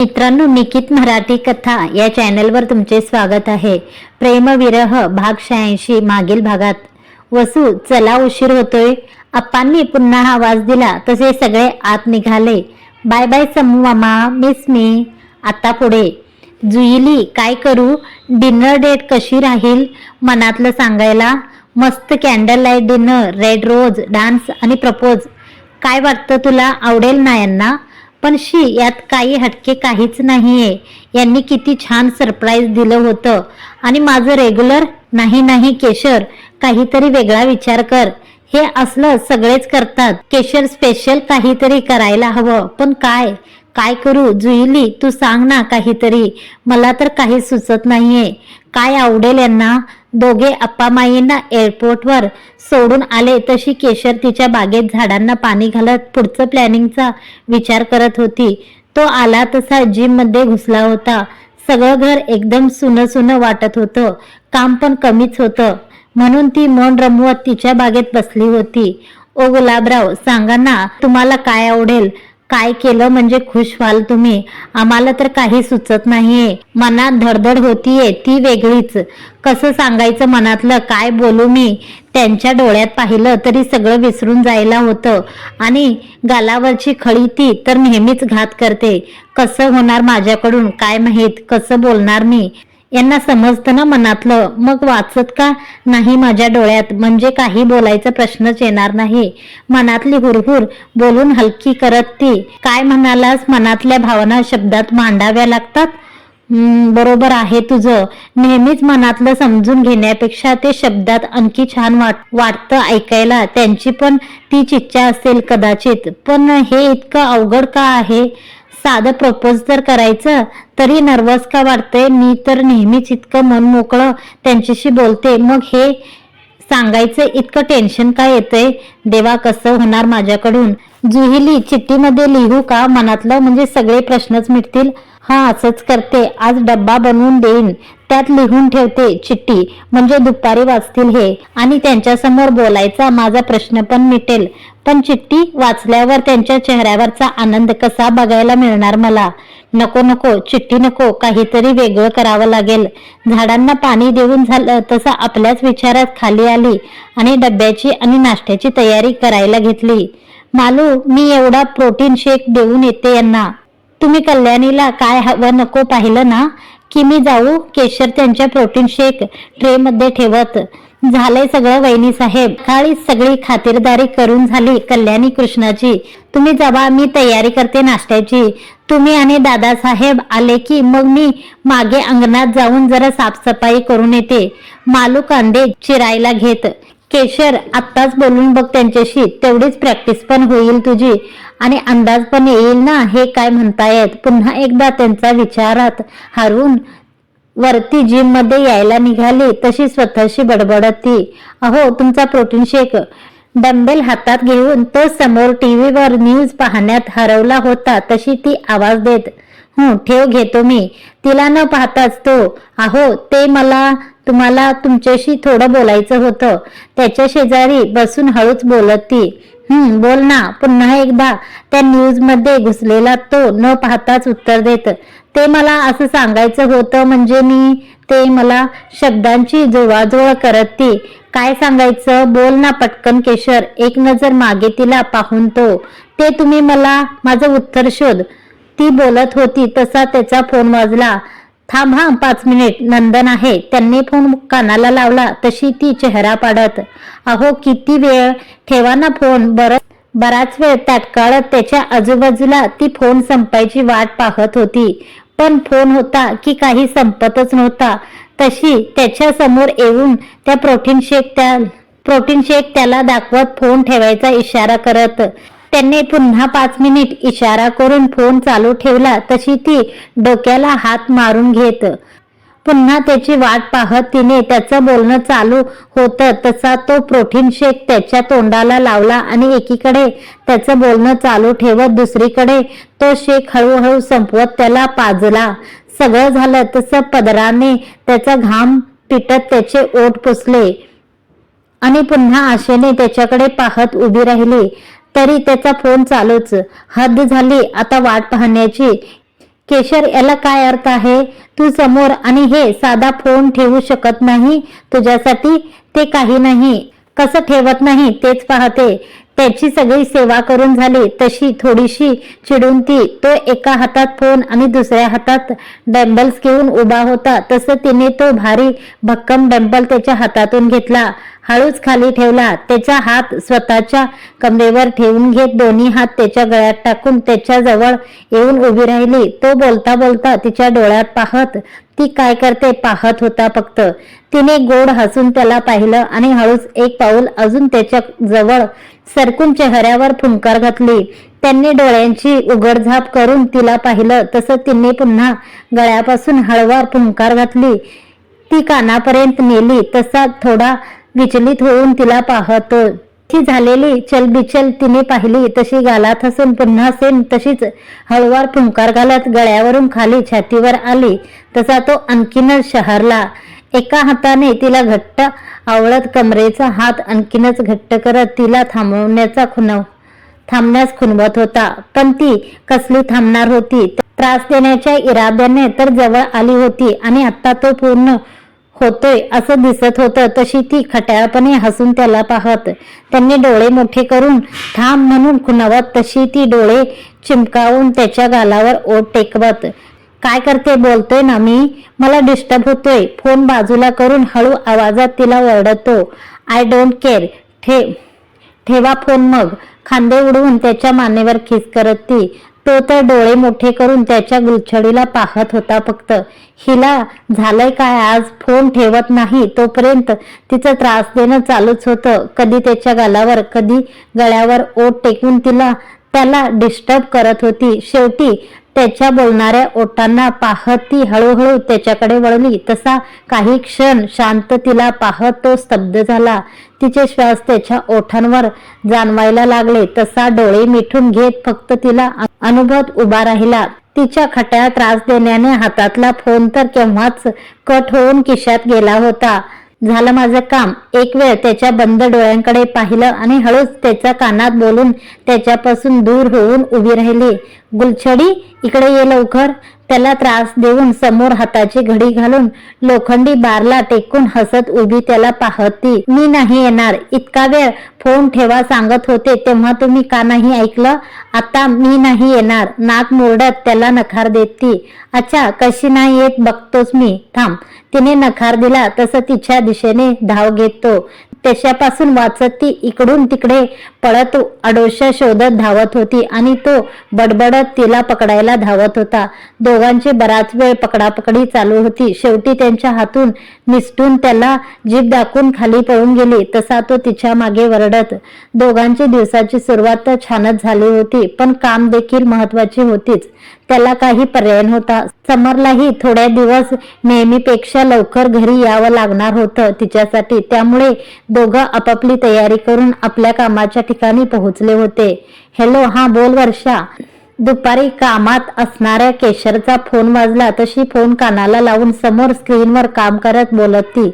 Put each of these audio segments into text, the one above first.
मित्रांनो निकित मराठी कथा या चॅनलवर तुमचे स्वागत आहे. प्रेमविरह भाग शहाऐंशी मागील भागात. वसू चला उशीर होतोय. अप्पांनी पुन्हा आवाज दिला तसे सगळे आत निघाले. बाय बाय समू मामा मिस मी आता पुढे. जुईली काय करू? डिनर डेट कशी राहील? मनातलं सांगायला. मस्त candle light dinner red rose dance आणि प्रपोज काय वाटतं तुला? आवडेल ना यांना? पण शी यात काही हटके काहीच नाहीये. यांनी किती छान सरप्राईज दिलं होतं. आणि माझं रेग्युलर नाही नाही केशर काहीतरी वेगळा विचार कर. हे असलं सगळेच करतात. केशर स्पेशल काहीतरी करायला हवं. पण काय? काय करू? जुईली तू सांग ना काहीतरी. मला तर काही सुचत नाहीये. काय आवडेल यांना? दोघे अप्पामाईंना एअरपोर्टवर सोडून आले तशी केशर तिच्या बागेत झाडांना पाणी घालत पुढचं प्लॅनिंगचा विचार करत होती. तो आला तसा जिममध्ये घुसला होता. सगळं घर एकदम सुनं सुनं वाटत होतं. काम पण कमीच होतं. म्हणून ती मन रमवत तिच्या बागेत बसली होती. ओ गुलाबराव सांगा ना तुम्हाला काय आवडेल? काय केलं म्हणजे खुश व्हाल तुम्ही? आम्हाला तर काही सुचत नाहीये. मनात धडधड होतीये ती वेगळीच. कसं सांगायचं मनातलं? काय बोलू मी? त्यांच्या डोळ्यात पाहिलं तरी सगळं विसरून जायला होतं. आणि गालावरची खळी ती तर नेहमीच घात करते. कसं होणार माझ्याकडून? काय माहीत? कसं बोलणार मी? यांना समजतं ना मनातलं. मग वाचत का? नाही माझ्या डोळ्यात. म्हणजे काही बोलायचा प्रश्नच येणार नाही. मनातली हुरहुर बोलून हलकी करत ती. काय म्हणालास? मनातल्या भावना शब्दात मांडाव्या लागतात? हम्म, बरोबर आहे तुझं. नेहमीच मनातलं समजून घेण्यापेक्षा ते शब्दात आणखी छान वाट वाटतं ऐकायला. त्यांची पण तीच इच्छा असेल कदाचित. पण हे इतकं अवघड का आहे? साधं प्रपोज जर करायचं तरी नर्वस का वाटतंय मी तर नेहमीच इतकं मन मोकळं त्यांच्याशी बोलते. मग हे सांगायचं इतकं टेन्शन का येतंय? देवा कसं होणार माझ्याकडून? जुहिली चिठ्ठीमध्ये लिहू का? मनातलं म्हणजे सगळे प्रश्नच मिटतील. हा असंच करते. आज डब्बा बनवून देईन. त्यात लिहून ठेवते चिठ्ठी. म्हणजे दुपारी वाचतील हे. आणि त्यांच्यासमोर बोलायचा माझा प्रश्न पण मिटेल. पण चिठ्ठी वाचल्यावर त्यांच्या चेहऱ्यावरचा आनंद कसा बघायला मिळणार मला? नको नको चिठ्ठी नको काहीतरी वेगळं करावं लागेल. झाडांना पाणी देऊन झालं तसं आपल्याच विचारात खाली आली आणि डब्याची आणि नाश्त्याची तयारी करायला घेतली. मालू मी एवढा प्रोटीन शेक देऊन येते यांना. तुम्ही कल्याणीला काय हवं नको पाहिलं ना? की मी जाऊ केशर त्यांच्या प्रोटीन शेक ट्रे मध्ये ठेवत. झालंय सगळं वहिनी साहेब. काळी सगळी खातिरदारी करून झाली कल्याणी कृष्णाची. तुम्ही जबा मी तयारी करते नाश्त्याची तुम्ही आणि दादासाहेब आले की मग मी मागे अंगणात जाऊन जरा साफसफाई करून येते. मालू कांदे चिरायला घेत. केशर आत्ताच बोलून बघ त्यांच्याशी तेवढीच प्रॅक्टिस पण होईल तुझी. आणि अंदाज पण येईल ना हे काय म्हणतायत. पुन्हा एकदा त्यांचा विचारात हरवून वरती जिममध्ये यायला निघाली तशी स्वतःशी बडबडत. ती अहो तुमचा प्रोटीन शेक डंबेल हातात घेऊन तो समोर टीव्हीवर न्यूज पाहण्यात हरवला होता तशी ती आवाज देत हं ठेव घेतो मी. तिला न पाहताच तो अहो ते मला तुम्हाला तुमच्याशी थोडं बोलायचं होतं. त्याच्या शेजारी बसून हळूच बोलत ती. हम्म बोल ना. पुन्हा एकदा त्या न्यूजमध्ये घुसलेला तो न पाहताच उत्तर देत. ते मला असं सांगायचं होतं म्हणजे मी ते मला शब्दांची जुळवाजुळ करत ती. काय सांगायचं? बोल ना पटकन केशर. एक नजर मागे तिला पाहून तो. ते तुम्ही मला माझं उत्तर शोध. ती बोलत होती तसा त्याचा फोन वाजला. थांब हा पाच मिनिट. नंदन आहे. त्यांनी फोन कानाला लावला. तशी ती चेहरा पाडत. अहो किती वेळ? ठेवा ना फोन. बर. बराच वेळ. ताटकाळत त्याच्या आजूबाजूला ती फोन संपायची वाट पाहत होती. पण फोन होता की काही संपतच नव्हता. तशी त्याच्यासमोर येऊन त्या प्रोटीन शेक त्या प्रोटीन शेक त्याला दाखवत फोन ठेवायचा इशारा करत. त्यांनी पुन्हा पाच मिनिट इशारा करून फोन चालू ठेवला तशी ती डोक्याला हात मारून घेत. पुन्हा त्याची वाट पाहत तिने त्याचं बोलणं चालू होतं तसा तो प्रोटीन शेक त्याच्या तोंडाला लावला आणि एकीकडे त्याचं बोलणं चालू ठेवत दुसरीकडे तो शेक हळूहळू संपवत त्याला पाजला. सगळं झालं तसं पदराने त्याचा घाम पिटत त्याचे ओठ पुसले. आणि पुन्हा आशेने त्याच्याकडे पाहत उभी राहिली. तरी त्याचा फोन चालूच. हद्द झाली आता वाट पाहण्याची. केशर याला काय अर्थ आहे? तू समोर आणि हे साधा फोन ठेवू शकत नाही? तुझ्यासाठी ते काही नाही. कसं ठेवत नाही तेच पाहते. त्याची सगळी सेवा करून झाली तशी थोडीशी चिडून ती तो एका हातात फोन आणि दुसऱ्या हातात डॅम्बल्स घेऊन उभा होता. तसं तिने तो भारी भक्कम डॅम्बल त्याच्या हातातून घेतला हळूच खाली ठेवला. त्याचा हात स्वतःच्या कमरेवर ठेवून घेत दोन्ही हात त्याच्या गळ्यात टाकून त्याच्याजवळ येऊन उभी राहिली. तो बोलता बोलता तिच्या डोळ्यात पाहत ती काय करते पाहत होता फक्त. तिने गोड हसून त्याला पाहिलं आणि हळूच एक पाऊल अजून त्याच्याजवळ सरकून चेहऱ्यावर फुंकार घातली. त्यांनी डोळ्यांची उघडझाप करून तिला पाहिलं तसं तिने पुन्हा गळ्यापासून हळवार फुंकार घातली. ती कानापर्यंत नेली तसा थोडा विचलित होऊन तिला पाहतो ती झालेली चलबिचल तिने पाहिली तशी गालात हसून पुन्हा सेम तशीच हळवार फुंकार घालत गळ्यावरून खाली छातीवर आली. तसा तो आणखीनच शहरला. एका हाताने तिला घट्ट आवळत कमरेचा हात आणखीनच घट्ट करत तिला थांबवण्याचा खुनव थांबण्यास खुनवत होता. पण ती कसली थांबणार होती? त्रास देण्याच्या इराद्याने तर जवळ आली होती आणि आता तो पूर्ण होतोय असं दिसत होतं. तशी ती खट्याळपणे हसून त्याला पाहत त्यांनी डोळे मोठे करून थांब म्हणून खुणावत तशी ती डोळे चिमकावून त्याच्या गालावर ओट टेकवत काय करते बोलतोय ना मी? मला डिस्टर्ब होतोय. फोन बाजूला करून हळू आवाजात तिला ओरडतो. आय डोंट केअर ठेव ठेवा फोन मग. खांदे उडवून त्याच्या मानेवर खिस करत ती तो तर डोळे मोठे करून त्याच्या गुलछडीला पाहत होता फक्त. हिला झालंय काय आज? फोन ठेवत नाही. तोपर्यंत तिचं त्रास देणं चालूच होतं. कधी त्याच्या गालावर कधी गळ्यावर ओट टेकून तिला त्याला डिस्टर्ब करत होती. शेवटी त्याच्या बोलणाऱ्या ओठांना पाहत ती हळूहळू त्याच्याकडे वळली. तसा काही क्षण शांत तिला पाहत तो स्तब्ध झाला. तिचे श्वास त्याच्या ओठांवर जाणवायला लागले. तसा डोळे मिठून घेत फक्त तिला अनुभवत उभा राहिला. तिच्या खट्या त्रास देण्याने हातातला फोन तर केव्हाच कट होऊन खिशात गेला होता. झालं माझं काम. एक वेळ त्याच्या बंद डोळ्यांकडे पाहिलं आणि हळूच त्याच्या कानात बोलून त्याच्यापासून दूर होऊन उभी राहिली. गुलछडी इकडे ये लवकर. त्याला त्रास देऊन समोर हाताची घडी घालून लोखंडी बारला टेकून हसत उभी त्याला पाहती. मी नाही येणार. इतका वेळ फोन ठेवा सांगत होते तेव्हा तुम्ही का नाही ऐकलं? आता मी नाही येणार. नाक मुरडत त्याला नकार देती. अच्छा कशी नाही येत? बघतोच मी. थांब. तिने नकार दिला तसं तिच्या दिशेने धाव घेतो. त्याच्यापासून वाचत ती इकडून तिकडे पळत अडोशा शोधत धावत होती आणि तो बडबडत तिला पकडायला धावत होता. दोघांची बराच वेळ पकडापकडी चालू होती. शेवटी त्यांच्या हातून निसटून त्याला जीभ दाखवून खाली पळून गेली. तसा तो तिच्यामागे वरडत. दोघांची दिवसाची सुरुवात तर छानच झाली होती पण काम देखील महत्वाची होतीच. त्याला काही पर्याय नव्हता. समरलाही थोड्या दिवस नेहमीपेक्षा लवकर घरी यावं लागणार होतं तिच्यासाठी. त्यामुळे दोघं आपापली तयारी करून आपल्या कामाच्या ठिकाणी पोहोचले होते. हॅलो हा बोल वर्षा. दुपारी कामात असणाऱ्या केशरचा फोन वाजला तशी फोन कानाला लावून समोर स्क्रीनवर काम करत बोलत ती.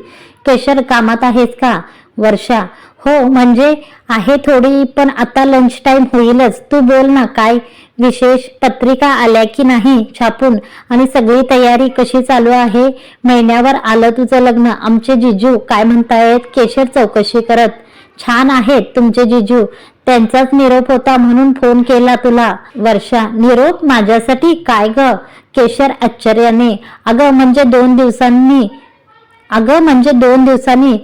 केशर कामात आहेस का? वर्षा. हो म्हणजे आहे थोडी पण आता लंच टाईम होईलच. तू बोल ना काय विशेष पत्रिका आल्या की नाही छापून? आणि सगळी तयारी कशी चालू आहे? महिन्यावर आलं तुझं लग्न. आमचे जिजू काय म्हणतायत? केशर चौकशी करत. छान आहेत तुमचे जिजू. त्यांचाच निरोप होता म्हणून फोन केला तुला. वर्षा निरोप माझ्यासाठी? काय ग? केशर आश्चर्याने. अगं म्हणजे दोन दिवसांनी. अगं म्हणजे दोन दिवसांनी.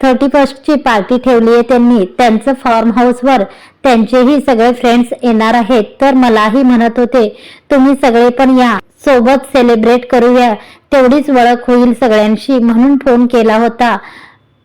थर्टी फर्स्टची पार्टी ठेवली आहे त्यांनी. त्यांचं फार्म हाऊसवर त्यांचेही सगळे फ्रेंड्स येणार आहेत. तर मलाही म्हणत होते तुम्ही सगळे पण या. सोबत सेलिब्रेट करूया. तेवढीच ओळख होईल सगळ्यांशी. म्हणून फोन केला होता.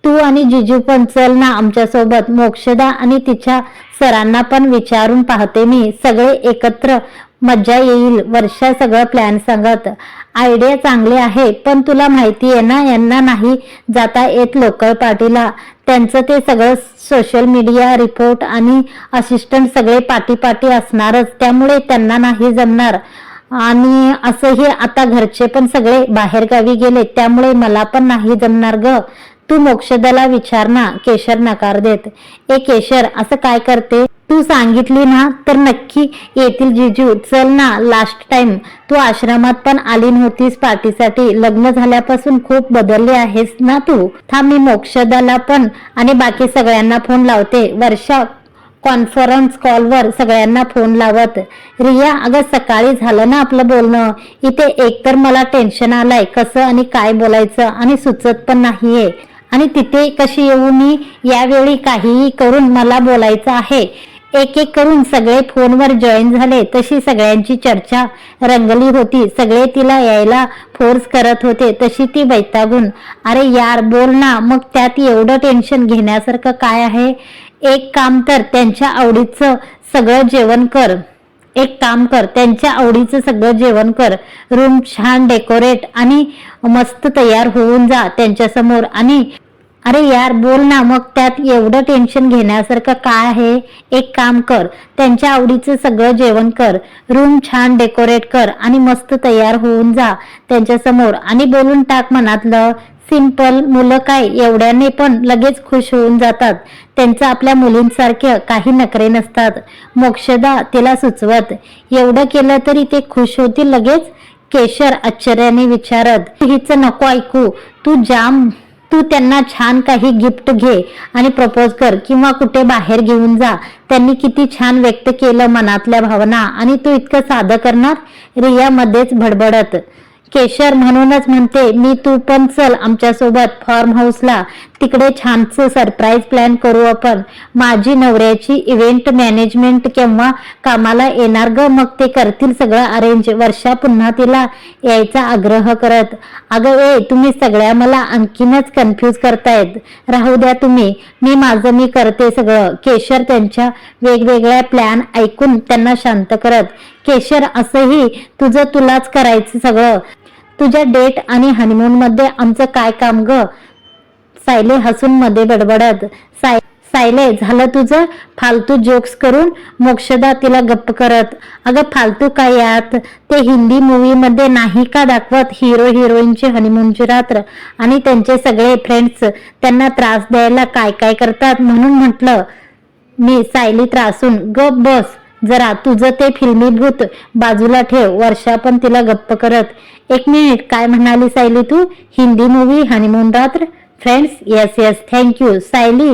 तू आणि जिजू पण चल ना आमच्यासोबत मोक्षदा आणि तिच्या सरांना पण विचारून पाहते मी. सगळे एकत्र मज्जा येईल वर्षा सगळं प्लॅन सांगत. आयडिया चांगले आहे पण तुला माहिती आहे ना यांना नाही जाता येत लोकल पार्टीला. त्यांचं ते सगळं सोशल मीडिया रिपोर्ट आणि असिस्टंट सगळे पाटी पाटी असणारच त्यामुळे त्यांना नाही जमणार. आणि असंही आता घरचे पण सगळे बाहेरगावी गेले त्यामुळे मला पण नाही जमणार ग. तू मोक्षदाला विचार ना केशर नकार देत. ए केशर असं काय करते? तू सांगितली ना तर नक्की येतील जिजू. चल ना लास्ट टाइम तू आश्रमात पण आली नव्हतीस पार्टीसाठी. लग्न झाल्यापासून खूप बदलली आहेस ना तू? थांब मी मोक्षदाला पण आणि बाकी सगळ्यांना फोन लावते. वर्षा कॉन्फरन्स कॉलवर सगळ्यांना फोन लावत. रिया अगं सकाळी झालं ना आपलं बोलणं? इथे एकतर मला टेन्शन आलंय कसं आणि काय बोलायचं आणि सुचत पण नाहीये. आणि तिथे कशी येऊ मी? यावेळी काहीही करून मला बोलायचं आहे. एक एक करून सगळे फोनवर जॉईन झाले तशी सगळ्यांची चर्चा रंगली होती. सगळे तिला यायला फोर्स करत होते. तशी ती वैतागून अरे यार बोल ना मग त्यात एवढं टेन्शन घेण्यासारखं काय आहे? एक काम तर त्यांच्या आवडीचं सगळं जेवण कर. एक काम कर त्यांच्या आवडीचं सगळं जेवण कर. रूम छान डेकोरेट आणि मस्त तयार होऊन जा त्यांच्यासमोर आणि अरे यार बोल ना मग त्यात एवढं टेन्शन घेण्यासारखं काय आहे? एक काम कर त्यांच्या आवडीचं सगळं जेवण कर रूम छान डेकोरेट कर आणि मस्त तयार होऊन जा त्यांच्यासमोर. आणि बोलून टाक मनातलं सिंपल मुलं काय एवढ्याने पण लगेच खुश होऊन जातात. त्यांचं आपल्या मुलींसारखे काही नखरे नसतात. मोक्षदा तिला सुचवत एवढं केलं तरी ते खुश होतील लगेच? केशर आश्चर्याने विचारत हिचं नको ऐकू तू जाम तू त्यांना छान काही गिफ्ट घे आणि प्रपोज कर किंवा कुठे बाहेर घेऊन जा. त्यांनी किती छान व्यक्त केलं मनातल्या भावना आणि तू इतकं साधं करणार? रिया मध्येच भडबडत केशर म्हणूनच म्हणते मी तू पण चल आमच्यासोबत फार्म हाऊसला तिकडे छानसं सरप्राईज प्लॅन करू आपण. माझी नवऱ्याची इव्हेंट मॅनेजमेंट केव्हा कामाला येणार ग? मग ते करतील सगळं अरेंज वर्षा पुन्हा तिला यायचा आग्रह करत अगं ए तुम्ही सगळ्या मला आणखीनच कन्फ्यूज करतायत. राहू द्या तुम्ही. मी माझं मी करते सगळं. केशर त्यांच्या वेगवेगळ्या प्लॅन ऐकून त्यांना शांत करत केशर असंही तुझं तुलाच करायचं सगळं. तुझ्या डेट आणि हनीमून मध्ये आमचं काय काम ग? सायले हसून मध्ये बडबडत. साय सायले झालं तुझं? फालतू जोक्स करून मोक्षदा तिला गप्प करत. अगं फालतू काय यात? ते हिंदी मूवी मध्ये नाही का दाखवत हिरो हिरोईनची हनीमूनची रात्र? आणि त्यांचे सगळे फ्रेंड्स त्यांना त्रास द्यायला काय काय करतात? म्हणून म्हटलं मी सायली त्रासून. गप बस. जरा तुझं ते फिल्मी भूत बाजूला ठेव वर्षा पण तिला गप्प करत. एक मिनिट काय म्हणाली सायली तू? हिंदी मूवी हनीमून रात्र? Friends yes yes thank you Sayali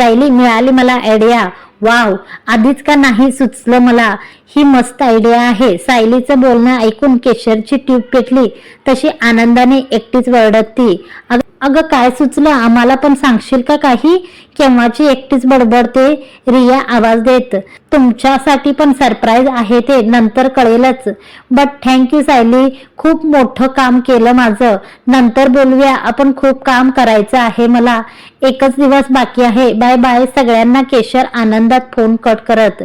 Sayali मिळाली मला आयडिया वाव आधीच का नाही सुचलं मला? ही मस्त आयडिया आहे. सायलीचं बोलणं ऐकून केशरची ट्यूब पेटली. तशी आनंदाने एकटीच वरडती ती अगं काय सुचलं? आम्हाला पण सांगशील का काही? केव्हाची एकटीच बडबडते? रिया आवाज देत. तुमच्यासाठी पण सरप्राईज आहे ते नंतर कळेलच. But thank you Sayali. खूप मोठं काम केलं माझं. नंतर बोलूया. आपण खूप काम करायचं आहे मला. एकच दिवस बाकी आहे. बाय बाय सगळ्यांना केशर आनंद. आनंदात फोन कट करत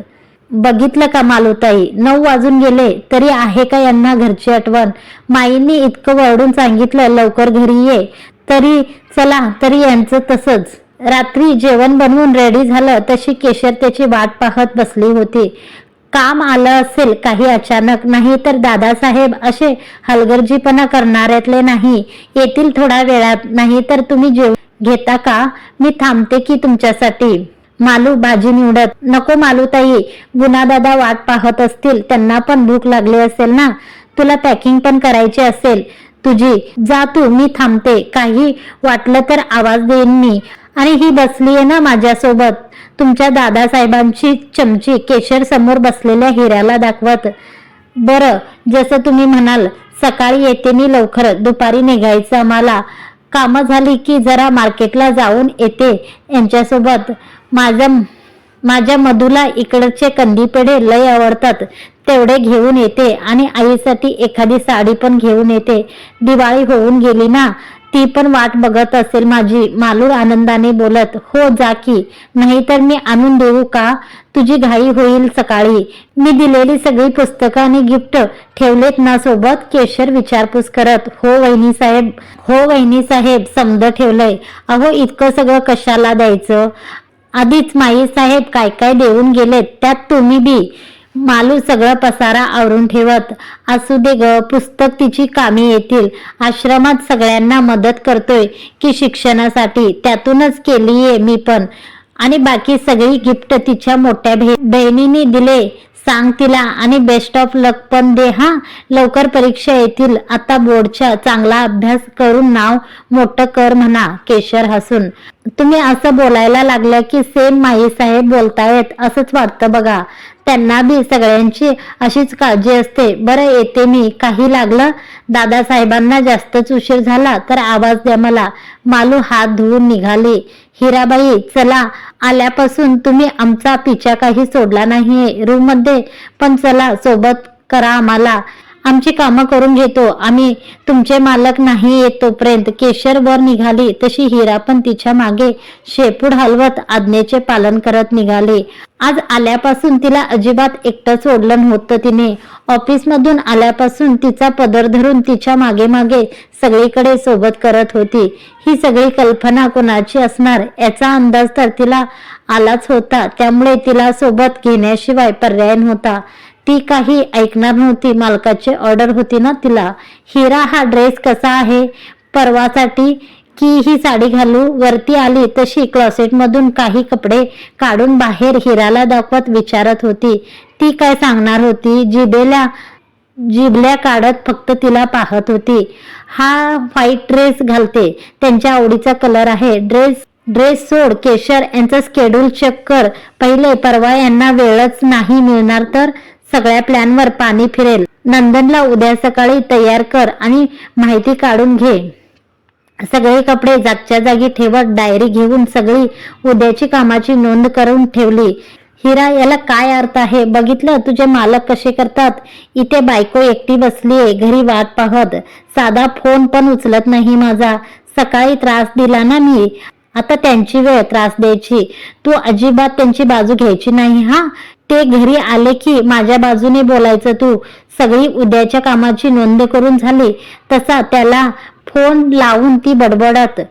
बघितलं का मालूताई? नऊ वाजून गेले तरी आहे का यांना घरची आठवण? माईंनी इतकं वरडून सांगितलं लवकर घरी ये. तरी चला तरी यांचं तसंच. रात्री जेवण बनवून रेडी झालं तशी केशर त्याची वाट पाहत बसली होती. काम आलं असेल काही अचानक नाही तर दादासाहेब असे हलगर्जीपणा करणाऱ्यातले नाही. येतील थोड्या वेळात नाही तर तुम्ही जेव घेता का? मी थांबते की तुमच्यासाठी. मालू भाजी निवडत. नको मालूताई गुणादादा वाट पाहत असतील त्यांना पण भूक लागली असेल ना? तुला पॅकिंग पण करायची असेल. तुझी जा तू मी थांबते. काही वाटलं तर आवाज देईन मी. आणि ही बसली आहे ना माझ्यासोबत? तुमच्या दादासाहेबांची चमची केशर समोर बसलेल्या हिऱ्याला दाखवत. बरं जसं तुम्ही म्हणाल सकाळी येते मी लवकर. दुपारी निघायचं आम्हाला. कामं झाली की जरा मार्केटला जाऊन येते यांच्यासोबत. माझ्या माझ्या मधूला इकडचे कंदीपेढे लय आवडतात. तेवढे घेऊन येते आणि आईसाठी एखादी साडी पण घेऊन येते. दिवाळी होऊन गेली ना ती पण वाट बघत असेल माझी मालूर आनंदाने बोलत हो जा की नाहीतर मी आणून देऊ का? तुझी घाई होईल सकाळी. मी दिलेली सगळी पुस्तकं आणि गिफ्ट ठेवलेत ना सोबत? केशर विचारपूस करत हो वहिनी साहेब हो वहिनी साहेब समद ठेवलंय. अहो इतकं सगळं कशाला द्यायचं? आधीच माई साहेब काय काय देऊन गेलेत त्यात तुम्ही बी मालू सगळं पसारा आवरून ठेवत. असू दे ग पुस्तक तिची कामी येतील. आश्रमात सगळ्यांना मदत करतोय की शिक्षणासाठी. त्यातूनच केलीये मी पण. आणि बाकी सगळी गिफ्ट तिच्या मोठ्या बहिणीने दिले. सांग तिला आणि बेस्ट ऑफ लक पण दे हा. लवकर परीक्षा येतील. आता बोर्डच्या चांगला अभ्यास करून नाव मोठं कर म्हणा केशर हसून. तुम्ही असं बोलायला लागलं की सेम माई साहेब बोलतायत असंच वाटतं बघा. त्यांना बी सगळ्यांची अशीच काळजी असते. बरं येते मी. काही लागलं? दादासाहेबांना जास्तच उशीर झाला तर आवाज द्या मला. मालू हात धुवून निघाली. हिराबाई चला. आल्यापासून तुम्ही आमचा पिछा काही सोडला नाहीये. रूममध्ये पण चला सोबत करा आम्हाला. आमची कामं करून घेतो. आम्ही तुमचे मालक नाही येत तोपर्यंत. केशर वर निघाली. तशी हिरा पण तिच्यामागे शेपूड हलवत आज्ञेचे पालन करत निघाली. आज आल्यापासून तिला अजिबात एकटं सोडलं नव्हतं तिने. ऑफिसमधून आल्यापासून तिचा पदर धरून तिच्यामागे मागे सगळीकडे सोबत करत होती. ही सगळी कल्पना कोणाची असणार याचा अंदाज तर तिला आलाच होता. त्यामुळे तिला सोबत घेण्याशिवाय पर्याय नव्हता. ती काही ऐकणार नव्हती. मालकाची ऑर्डर होती ना तिला. हिरा हा ड्रेस कसा आहे? परवासाठी की ही साडी घालू? वरती आली तशी क्लॉसेटमधून काही कपडे काढून बाहेर हिराला दाखवत विचारत होती. ती काय सांगणार होती? जिबेला जिबल्या काढत फक्त तिला पाहत होती. हा व्हाईट ड्रेस घालते. त्यांच्या आवडीचा कलर आहे. ड्रेस ड्रेस सोड. केशर यांचं स्केड्यूल चेक कर. पहिले परवा यांना वेळच नाही मिळणार तर? सगळ्या प्लॅनवर पाणी फिरेल. नंदनला उद्या सकाळी तयार कर आणि माहिती काढून घे. सगळे कपडे जागच्या जागी ठेवत डायरी घेऊन सगळी उद्याची कामाची नोंद करून ठेवली. हिरा याला काय अर्थ आहे? बघितलं? तुझे मालक कसे करतात? इथे बायको एकटी बसलीये घरी वाट पाहत. साधा फोन पण उचलत नाही माझा. सकाळी त्रास दिला ना मी. आता त्यांची वेळ त्रास द्यायची. तू अजिबात त्यांची बाजू घ्यायची नाही हा? ते घरी आले की माझ्या बाजूने बोलायचं तू. सगळी उद्याच्या कामाची नोंद करून झाली. तसा त्याला फोन लावून ती बडबडत.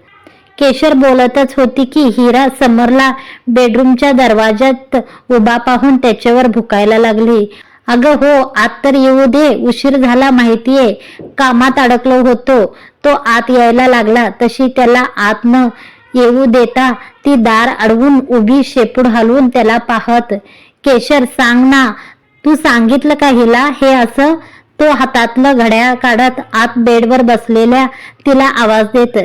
केशर बोलतच होती की हिरा समरला बेडरूमच्या दरवाजात उभा पाहून त्याच्यावर भुकायला लागली. अगं हो आत तर येऊ दे उशीर झाला माहितीये. कामात अडकलो होतो. तो आत यायला लागला. तशी त्याला आत न येऊ देता. ती दार अडवून उभी शेपूड हलवून त्याला पाहत केशर सांग ना तू सांगितलं का हिला? हे असं? तो हातातलं घड्याळ काढत आत बेडवर बसलेल्या तिला आवाज देत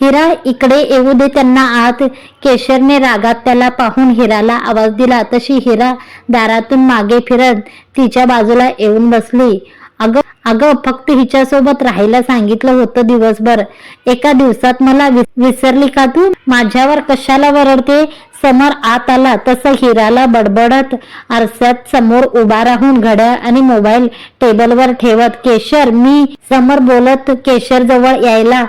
हिरा इकडे येऊ दे त्यांना आत. केशरने रागात त्याला पाहून हिराला आवाज दिला. तशी हिरा दारातून मागे फिरत तिच्या बाजूला येऊन बसली. अगं अगं फक्त हिच्यासोबत राहायला सांगितलं होतं दिवसभर. एका दिवसात मला विसरली का तू? माझ्यावर कशाला वरडते? समोर आत आला तसं हिराला बडबडत आरशात समोर उभा राहून घड्याळ आणि मोबाईल टेबलवर ठेवत केशर मी समोर बोलत केशर जवळ यायला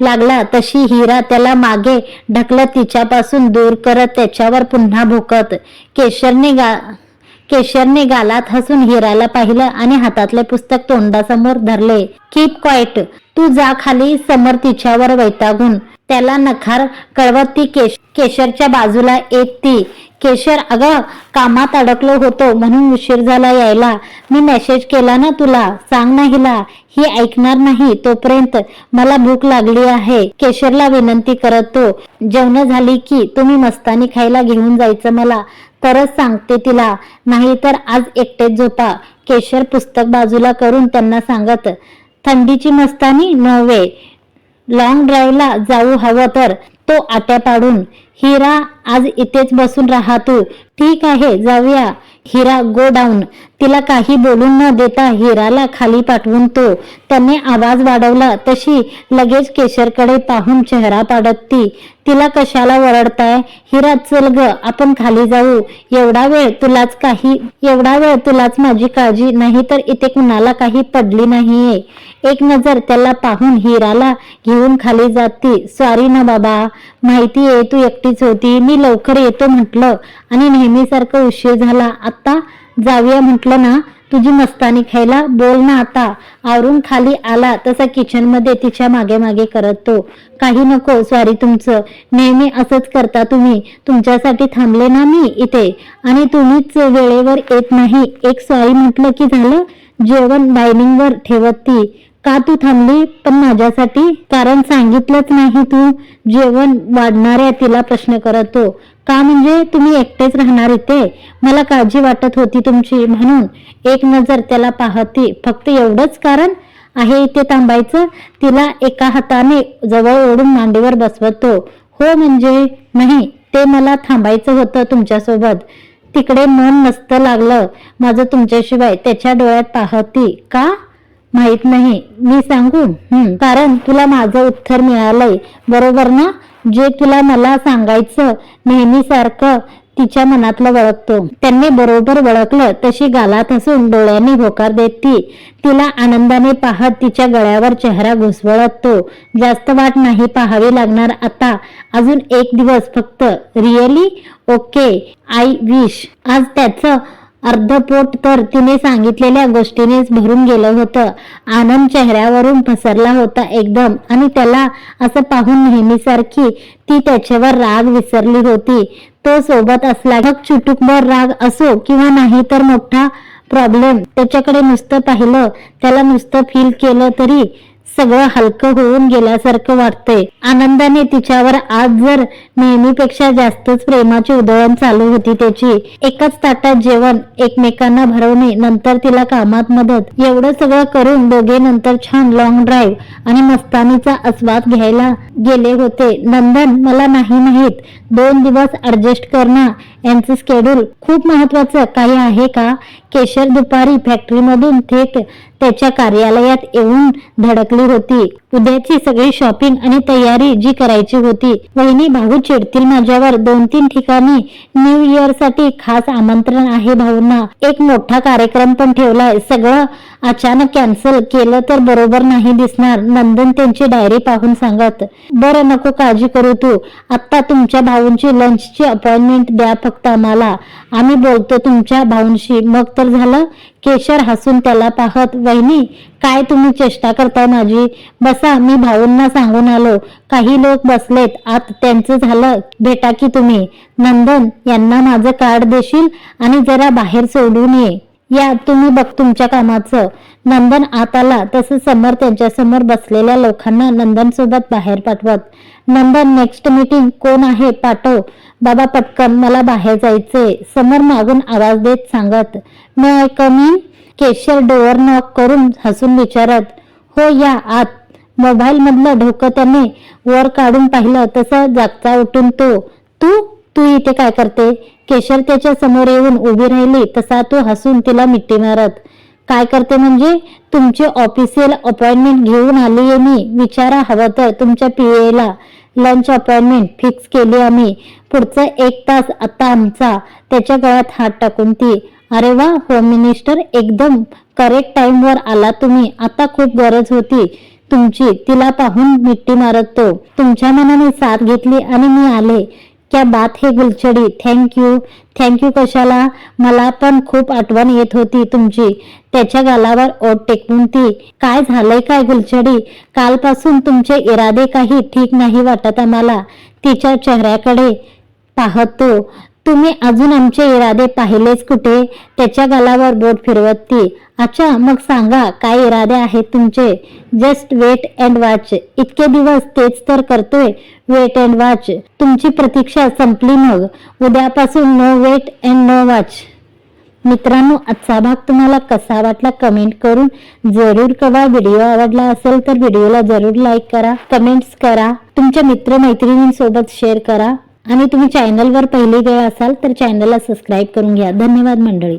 लागला. तशी हिरा त्याला मागे ढकलत तिच्यापासून दूर करत त्याच्यावर पुन्हा भुकत. केशरने गा केशरने गालात हसून हिराला पाहिलं आणि हातातले पुस्तक तोंडासमोर धरले. कीप क्वाईट तू जा खाली समोर तिच्यावर वैतागून. त्याला नखार कळवत ती केश केशरच्या बाजूला येत ती. केशर अगं कामात अडकलो होतो म्हणून उशीर झाला यायला. मी मेसेज केला ना तुला. सांग ना हिला. ही ऐकणार नाही तोपर्यंत. मला भूक लागली आहे. केशरला विनंती करत तो जेवण झाली की तुम्ही मस्तानी खायला घेऊन जायचं मला. तरच सांगते तिला. नाहीतर आज एकटेच झोपा. केशर पुस्तक बाजूला करून त्यांना सांगत थंडीची मस्तानी नव्हे. लॉंग ड्राईव्हला जाऊ हवं तर तो आट्या पाडून हिरा आज इथेच बसून राहा तू. ठीक आहे जाऊया. हिरा गो डाऊन तिला काही बोलून न देता हिराला खाली पाठवून तो त्याने आवाज वाढवला. तशी लगेच केशरकडे पाहून चेहरा पाडत. ती तिला कशाला वरडताय? हिरा चल ग आपण खाली जाऊ. एवढा वेळ तुलाच काही एवढा वेळ तुलाच माझी काळजी नाही तर इथे कुणाला काही पडली नाहीये. एक नजर त्याला पाहून हिराला घेऊन खाली जाती. सॉरी ना बाबा माहिती आहे तू एकटीच होती. मी लवकर येतो म्हटलं आणि नेहमीसारखं उशीर झाला. आत्ता जाऊया म्हटलं ना तुझी मस्तानी खायला बोल ना आता. आवरून खाली आला तसा किचनमध्ये तिच्यामागे मागे करत तो. काही नको सॉरी तुमचं. नेहमी असंच करता तुम्ही. तुमच्यासाठी थांबले ना मी इथे. आणि तुम्हीच वेळेवर येत नाही. एक सॉरी म्हटलं की झालं? जेवण डायनिंगवर ठेवत ती. का तू थांबली? पण माझ्यासाठी कारण सांगितलंच नाही तू. जेवण वाढणाऱ्या तिला प्रश्न करतो का म्हणजे तुम्ही एकटेच राहणार इथे? मला काळजी वाटत होती तुमची. म्हणून एक नजर त्याला पाहती. फक्त एवढंच कारण आहे इथे थांबायचं? तिला एका हाताने जवळ ओढून मांडीवर बसवतो. हो म्हणजे? नाही ते मला थांबायचं होतं तुमच्यासोबत. तिकडे मन नसतं लागलं. माझं तुमच्याशिवाय त्याच्या डोळ्यात पाहती. का? माहीत नाही. मी सांगू? कारण तुला माझं उत्तर मिळालंय. बरोबर ना? जे तुला मला सांगायचं नेहमीसारखं तिच्या मनातलं वळखतो. त्यांनी बरोबर वळखलं तशी गालात हसून डोळ्यांनी होकार देत ती. तिला आनंदाने पाहत तिच्या गळ्यावर चेहरा घुसवळत. तो जास्त वाट नाही पाहावी लागणार आता. अजून एक दिवस फक्त. रिअली ओके आय विश आज त्याचं अर्धपोट तर तिने सांगितलेल्या गोष्टीनेच भरून गेलं होतं. आनंद चेहऱ्यावरून पसरला होता एकदम. आणि त्याला असं पाहून नेहमीसारखी ती त्याच्यावर राग विसरली होती. तो सोबत असला मग चुटुकभर राग असो किंवा नाही तर मोठा प्रॉब्लेम त्याच्याकडे नुसतं पाहिलं त्याला नुसतं फील केलं तरी सगळं हलकं होऊन गेल्यासारखं वाटतंय. आनंदाने तिच्यावर आज जर नेहमीपेक्षा जास्तच प्रेमाची उधळण चालू होती त्याची एकाच ताटात जेवण एकमेकांना भरवणे नंतर तिला कामात मदत एवढं सगळं करून दोघे नंतर छान लॉंग ड्राईव्ह आणि मस्तानीचा आस्वाद घ्यायला गेले होते. नंदन मला नाही माहीत दोन दिवस ऍडजस्ट करणं यांचं स्केड्यूल खूप महत्वाचं काही आहे का? केशर दुपारी फॅक्टरीमधून थेट त्याच्या कार्यालयात येऊन धडकली होती. उद्याची सगळी शॉपिंग आणि तयारी जी करायची होती वहिनी भाऊ चिडतील माझ्यावर दोन तीन ठिकाणी न्यू इयरसाठी खास आमंत्रण आहे भाऊंना. एक मोठा कार्यक्रम पण ठेवलाय. सगळं अचानक कॅन्सल केलं तर बरोबर नाही दिसणार नंदन त्यांची डायरी पाहून सांगत. बरं नको काळजी करू तू. आत्ता तुमच्या भाऊंची लंचची अपॉइंटमेंट द्या फक्त आम्हाला आम्ही बोलतो तुमच्या भाऊंशी. मग तर झालं. केशर हसून त्याला पाहत वहिनी काय तुम्ही चेष्टा करताय माझी? बसा मी भाऊंना सांगून आलो. काही लोक बसलेत. आत त्यांचं झालं. भेटा की तुम्ही. नंदन यांना माझं कार्ड देशील आणि जरा बाहेर सोडून ये. या तुम्ही बघ तुमच्या कामाचं. नंदन आत आला. तसं समोर त्यांच्यासमोर बसलेल्या लोकांना नंदन सोबत बाहेर पाठवत. नंदन नेक्स्ट मीटिंग कोण आहे पाठव. बाबा पटकन मला बाहेर जायचंय. समोर मागून आवाज देत सांगत मी आय कमीन केशर डोअर नॉक करून हसून विचारत हो या आत. मोबाईल मधलं ढोकं त्याने वर काढून पाहिलं तसं जागचा उठून तो तू? तू इथे काय करते? केशर त्याच्यासमोर येऊन उभी राहिली तसा तो हसून तिला मिठी मारत काय करते म्हणजे तुमची ऑफिशियल अपॉइंटमेंट घेऊन आली आहे मी. विचारा हवं तर तुमच्या पीएला लंच अपॉइंटमेंट फिक्स केली आम्ही. पुढचा एक तास आता आमचा. त्याच्या गळ्यात हात टाकून ती. अरे वा होम मिनिस्टर एकदम करेक्ट टाइमवर आला तुम्ही. आता खूप गरज होती तुमची. तिला पाहून मिट्टी मारत. तो तुमच्या मनाने साथ घेतली आणि मी आले. क्या बात हे गुलछडी. थँक्यू थँक्यू कशाला? मला पण खूप आठवण येत होती तुमची. त्याच्या गालावर ओट टेकवून ती. काय झालंय काय गुलछडी? कालपासून तुमचे इरादे काही ठीक नाही वाटत आम्हाला. तिच्या चेहऱ्याकडे पाहतो. तुम्ही अजून आमचे इरादे पाहिलेच कुठे? त्याच्या गालावर बोट फिरवत. ती अच्छा मग सांगा काय इरादे आहेत तुमचे? जस्ट वेट अँड वॉच इतके दिवस तेच तर करतोय. वेट अँड वॉच तुमची प्रतीक्षा संपली मग. उद्यापासून no wait and no watch मित्रांनो आजचा भाग तुम्हाला कसा वाटला कमेंट करून जरूर कळवा. व्हिडिओ आवडला असेल तर व्हिडिओला जरूर लाईक करा. कमेंट्स करा. तुमच्या मित्रमैत्रिणींसोबत शेअर करा. आणि तुम्ही चॅनलवर पहिली वेळ असाल तर चॅनलला सबस्क्राईब करून घ्या. धन्यवाद मंडळी.